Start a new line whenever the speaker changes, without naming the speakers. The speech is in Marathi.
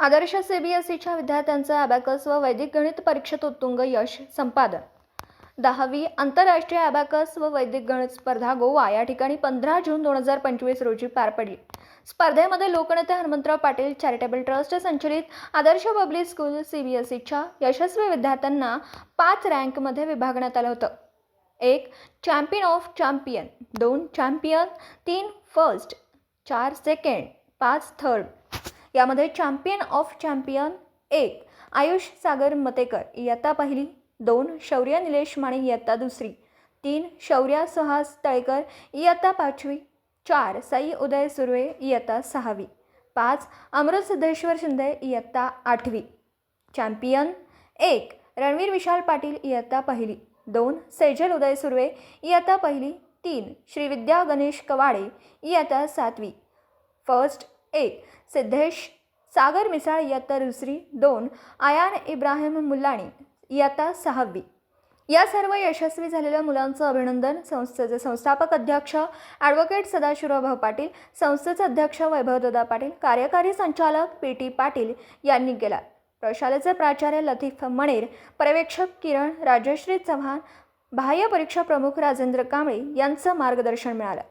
आदर्श सीबीएसईच्या विद्यार्थ्यांचं अबॅकस व वैदिक गणित परीक्षेत उत्तुंग यश संपादन. दहावी आंतरराष्ट्रीय अबॅकस व वैदिक गणित स्पर्धा गोवा या ठिकाणी पंधरा जून दोन हजार पंचवीस रोजी पार पडली. स्पर्धेमध्ये लोकनेते हनुमंतराव पाटील चॅरिटेबल ट्रस्ट संचलित आदर्श पब्लिक स्कूल सीबीएसईच्या यशस्वी विद्यार्थ्यांना पाच रँकमध्ये विभागण्यात आलं होतं. एक चॅम्पियन ऑफ चॅम्पियन दोन चॅम्पियन तीन फर्स्ट चार सेकंड पाच थर्ड यामध्ये चॅम्पियन ऑफ चॅम्पियन एक आयुष सागर मतेकर इयत्ता पहिली दोन शौर्य निलेश माने इयत्ता दुसरी तीन शौर्या सुहास तळेकर इयत्ता पाचवी चार साई उदय सुर्वे इयत्ता सहावी पाच अमृत सिद्धेश्वर शिंदे इयत्ता आठवी. चॅम्पियन एक रणवीर विशाल पाटील इयत्ता पहिली दोन सेजल उदय सुर्वे इयत्ता पहिली तीन श्रीविद्या गणेश कवाडे इयत्ता सातवी. फर्स्ट एक सिद्धेश सागर मिसाळ इयत्ता दुसरी दोन आयान इब्राहिम मुल्लाणी इयत्ता सहावी. या सर्व यशस्वी झालेल्या मुलांचं अभिनंदन संस्थेचे संस्थापक अध्यक्ष ॲडव्होकेट सदाशिवराव भाऊ पाटील संस्थेचे अध्यक्ष वैभवदादा पाटील कार्यकारी संचालक पी टी पाटील यांनी केला. प्रशालेचे प्राचार्य लतीफ मणेर पर्यवेक्षक किरण राजश्री चव्हाण बाह्य परीक्षा प्रमुख राजेंद्र कांबळे यांचं मार्गदर्शन मिळालं.